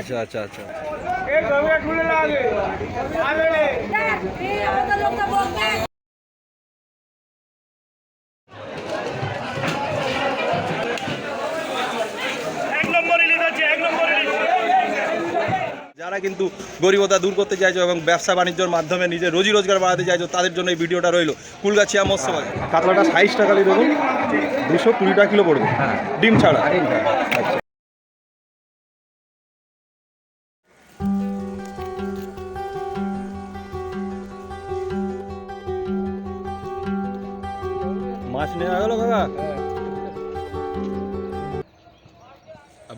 আচ্ছা আচ্ছা আচ্ছা। আমাদের লোকটা বলতে যারা কিন্তু গরিবতা দূর করতে চাইছো এবং ব্যবসা বাণিজ্যের মাধ্যমে নিজের রোজি রোজগার বাড়াতে চাইছো তাদের জন্য এই ভিডিওটা রইল। কুলগাছিয়া মৎস্য বাজার। কাতলাটা সাইজ টাকালি দেখুন দুশো কুড়ি টাকা কিলো পড়বে। ডিম ছাড়া। আচ্ছা মাছ নেওয়া গেল কাকা।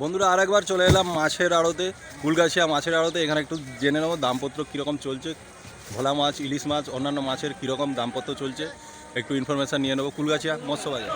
বন্ধুরা, আরেকবার চলে এলাম মাছের আড়তে কুলগাছিয়া মাছের আড়তে। এখানে একটু জেনে নেব দামপত্র কীরকম চলছে। ভোলা মাছ, ইলিশ মাছ, অন্যান্য মাছের কীরকম দামপত্র চলছে। একটু ইনফরমেশান নিয়ে নেব কুলগাছিয়া মৎস্য বাজার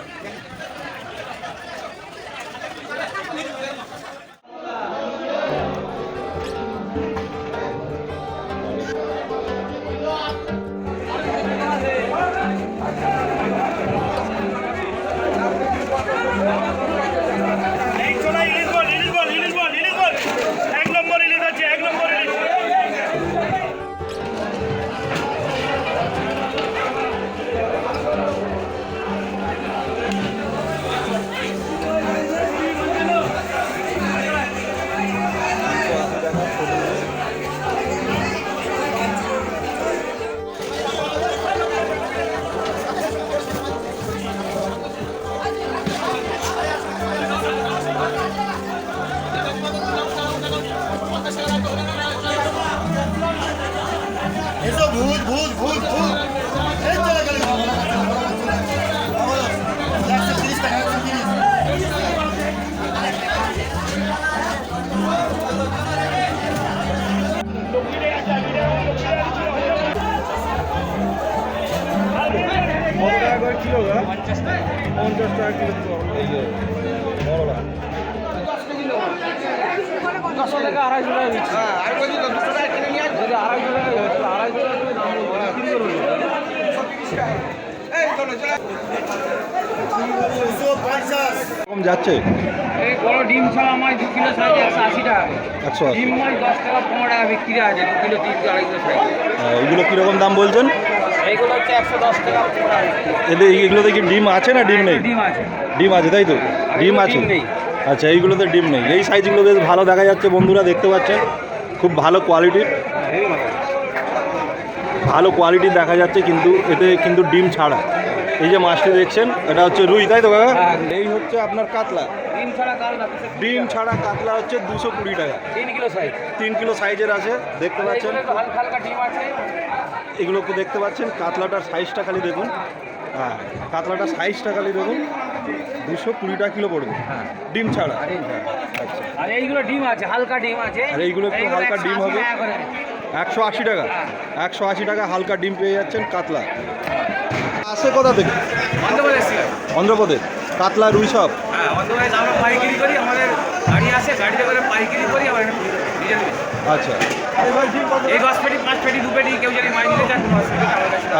পাঁচশো টাকা আড়াইশো টাকা দিচ্ছি যদি আড়াইশো টাকা আড়াইশো টাকা বিক্রি পঞ্চাশ কম যাচ্ছে? এই বড় ডিম ছাড়া মাছ দু কিলো সাইজ একশো আশি টাকা। একশো আশি। ডিম মাছ দশ টাকা পনেরো টাকা বিক্রি আছে দু কিলো তিন কিলো আড়াই সাইজ। আহ, এগুলো কীরকম দাম বলছেন? এইগুলো হচ্ছে একশো দশ টাকা পনেরো টাকা বিক্রি। এদের এগুলোতে কি ডিম আছে না ডিম নেই? ডিম আছে। ডিম আছে তাই তো? ডিম আছে। আচ্ছা এইগুলোতে ডিম নেই। এই সাইজগুলো বেশ ভালো দেখা যাচ্ছে বন্ধুরা দেখতে পাচ্ছেন? খুব ভালো কোয়ালিটির ভালো কোয়ালিটির দেখা যাচ্ছে কিন্তু এতে কিন্তু ডিম ছাড়া। এই যে মাছটি দেখছেন এটা হচ্ছে রুই তাই তো কাকা? হ্যাঁ। এই হচ্ছে আপনার কাতলা। ডিম ছাড়া কাল ডিম ছাড়া কাতলা হচ্ছে দুশো কুড়ি টাকা। তিন কিলো সাইজ তিন কিলো সাইজের আছে দেখতে পাচ্ছেন? এগুলো একটু হালকা হালকা ডিম আছে। এগুলো দেখতে পাচ্ছেন কাতলাটার সাইজটা খালি দেখুন। হ্যাঁ কাতলাটার সাইজটা খালি দেখুন। দুশো কুড়ি টাকা কিলো পড়বে। হ্যাঁ। ডিম ছাড়া। আর আচ্ছা। আর এইগুলো ডিম আছে হালকা ডিম আছে। আর এইগুলো একটু হালকা ডিম হবে? 180 টাকা করে। একশো আশি টাকা। একশো আশি টাকা হালকা ডিম পেয়ে যাচ্ছেন কাতলা। আসে কোথা থেকে? অন্ধ্রপ্রদেশ কাতলা রুই সব? হ্যাঁ। আচ্ছা।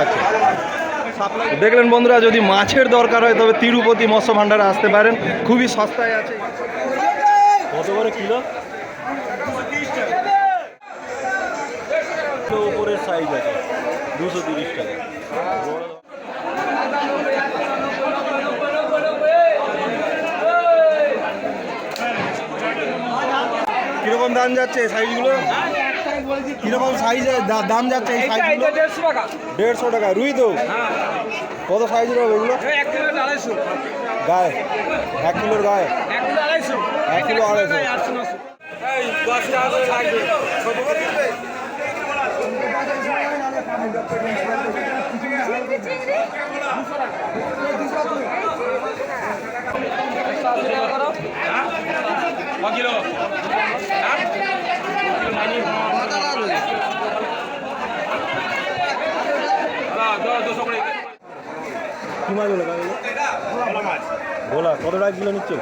আচ্ছা। দেখলেন বন্ধুরা যদি মাছের দরকার হয় তবে তিরুপতি মৎস্য ভাণ্ডারে আসতে পারেন। খুবই সস্তায় আছে। কত করে কিলো? উপরের সাইজ আছে দুশো তিরিশ টাকা কীরকম দাম যাচ্ছে এই সাইজগুলো? কীরকম সাইজ দাম যাচ্ছে এই সাইজগুলো? দেড়শো টাকা। দেড়শো টাকা। রুই তো? কত সাইজের হবে এগুলো? এক কিলো আড়াইশো। গায়ে? এক কিলোর গায়ে? এক কিলো আড়াইশো। কিলো আড়াইশো আটশো নশো এই দশ টাকা করে লাগবে কি মাছ হলো ভোলা কত টাকা কিলো নিচ্ছে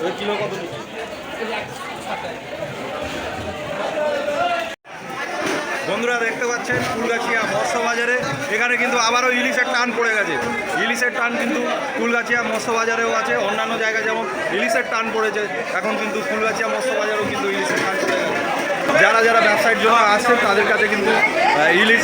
ওই কিলো কত নিচ্ছে? বন্ধুরা দেখতে পাচ্ছেন ফুলগাছিয়া মৎস্য বাজারে এখানে কিন্তু আবারও ইলিশের টান পড়ে গেছে। ইলিশের টান কিন্তু ফুলগাছিয়া মৎস্য বাজারেও আছে। অন্যান্য জায়গায় যেমন ইলিশের টান পড়েছে, এখন কিন্তু ফুলগাছিয়া মৎস্য বাজারেও কিন্তু ইলিশের টান পড়ে গেছে। যারা যারা ব্যবসায়ের জন্য আসছে তাদের কাছে কিন্তু ইলিশ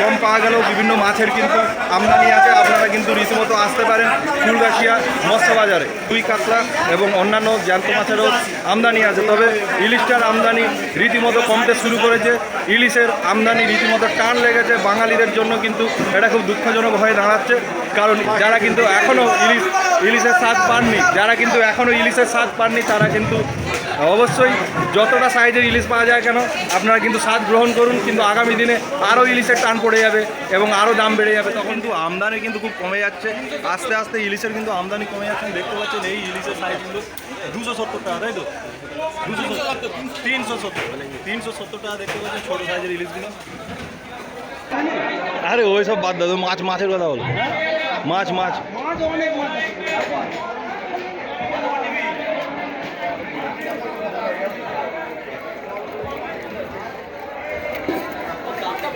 কম পাওয়া গেলেও বিভিন্ন মাছের কিন্তু আমদানি আছে। আপনারা কিন্তু রীতিমতো আসতে পারেন ফুলগাছিয়া মৎস্য বাজারে দুই কাতলা এবং অন্যান্য জ্যান্ত মাছেরও আমদানি আছে। তবে ইলিশটার আমদানি রীতিমতো কমতে শুরু করেছে। ইলিশের আমদানি রীতিমতো টান লেগেছে। বাঙালিদের জন্য কিন্তু এটা খুব দুঃখজনক হয়ে দাঁড়াচ্ছে। কারণ যারা কিন্তু এখনও ইলিশ, ইলিশের স্বাদ পাননি, যারা কিন্তু এখনও ইলিশের স্বাদ পাননি, তারা কিন্তু অবশ্যই যতটা সাইজের ইলিশ পাওয়া যায় কেন, আপনারা কিন্তু স্বাদ গ্রহণ করুন। কিন্তু আগামী দিনে আরও ইলিশের টান পড়ে যাবে এবং আরও দাম বেড়ে যাবে। তখন কিন্তু আমদানি কিন্তু খুব কমে যাচ্ছে। আস্তে আস্তে ইলিশের কিন্তু আমদানি কমে যাচ্ছে। দেখতে পাচ্ছেন এই ইলিশের সাইজ কিন্তু দুশো সত্তর টাকা তাই তো? দুশো সত্তর তিনশো সত্তর তিনশো সত্তর টাকা দেখতে পাচ্ছেন ছোটো সাইজের ইলিশগুলো আরে ওই সব বাদ দাও মাছ মাছের কথা বলো। মাছ মাছ। এবার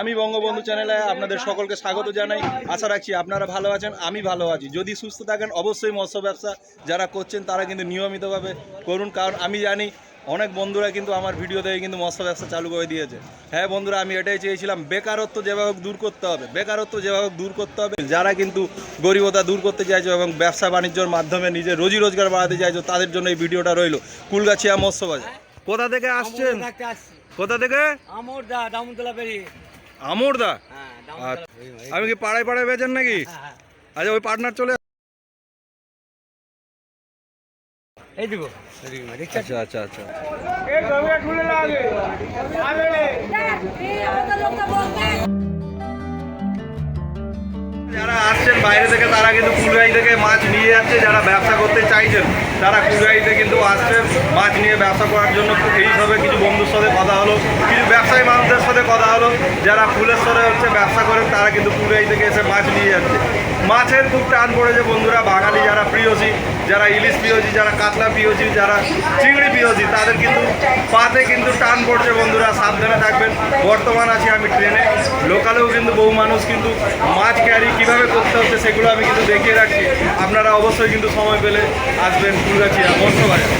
আমি বঙ্গবন্ধু চ্যানেলে আপনাদের সকলকে স্বাগত জানাই। আশা রাখছি আপনারা ভালো আছেন, আমি ভালো আছি। যদি সুস্থ থাকেন, অবশ্যই মৎস্য ব্যবসা যারা করছেন, তারা কিন্তু নিয়মিতভাবে করুন। কারণ আমি জানি অনেক বন্ধুরা কিন্তু আমার ভিডিও দেখে কিন্তু মৎস্য ব্যবসা চালু করে দিয়েছে। হ্যাঁ বন্ধুরা, আমি এটাই চেয়েছিলাম, বেকারত্ব যেভাবে দূর করতে হবে, বেকারত্ব যেভাবে দূর করতে হবে, যারা কিন্তু গরিবতা দূর করতে চাইছো এবং ব্যবসা বাণিজ্যর মাধ্যমে নিজের রোজি রোজগার বাড়াতে চাইছো, তাদের জন্য এই ভিডিওটা রইল। কুলগাছিয়া মৎস্য বাজার। কোথা থেকে আসছেন? কোথা থেকে আমর দা দামুতলা পেরিয়ে। আমরদা হ্যাঁ আচ্ছা। আমি কি পাড়ায় পাড়ায় বেচেন নাকি? আচ্ছা ওই পার্টনার চলে আচ্ছা আচ্ছা আচ্ছা। যারা আসছেন বাইরে থেকে তারা কিন্তু কুলগাই থেকে মাছ নিয়ে যাচ্ছে যারা ব্যবসা করতে চাইছেন তারা কুলগাইতে কিন্তু আসছেন মাছ নিয়ে ব্যবসা করার জন্য। এইভাবে কিছু বন্ধুর সাথে কথা হলো। কিছু ব্যবসায়ী মানুষদের হলো যারা ফুলেশ্বরে হচ্ছে ব্যবসা করেন তারা কিন্তু কুলগাই থেকে এসে মাছ নিয়ে যাচ্ছে। মাছের খুব টান পড়েছে বন্ধুরা, বাঙালি যারা প্রিয়সী, যারা ইলিশ প্রিয়সী, যারা কাতলা প্রিয়সী, যারা চিংড়ি প্রিয়সী, তাদের কিন্তু পাতে কিন্তু টান পড়ছে বন্ধুরা, সাবধানে থাকবেন। বর্তমান আছি আমি ট্রেনে, লোকালেও কিন্তু বহু মানুষ কিন্তু মাছ ক্যারি কীভাবে করতে হচ্ছে সেগুলো আমি কিন্তু দেখিয়ে রাখছি। আপনারা অবশ্যই কিন্তু সময় পেলে আসবেন ফুলগাছিয়া মৎস্য বাজার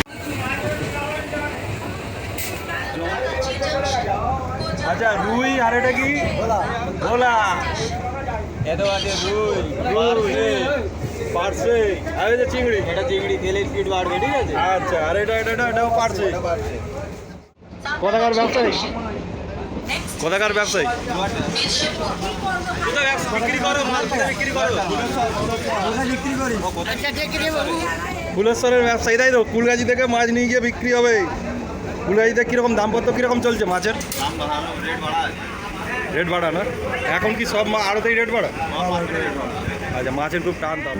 আচ্ছা রুই আর এটা কি? ভোলা। এত আছে রুই রুই পার্সে আর এই চিংড়ি। এটা চিংড়ি তেলের স্পিড বাড়বে ঠিক আছে? আচ্ছা আর এটা এটা এটা এটাও পারছে। কোথাকার ব্যবসায়ী? কোথাকার ব্যবসায়ী? বিক্রি করো মাল কোথায় বিক্রি করো? ফুলেশ্বরের ব্যবসায়ী তাই তো কুলগাজি থেকে মাছ নিয়ে গিয়ে বিক্রি হবে। কুলগাজিতে কীরকম দামপত্র কীরকম চলছে মাছের? রেট বাড়া না? এখন কি সব আড়তেই রেট বাড়া। আচ্ছা মাছের খুব টান দাম।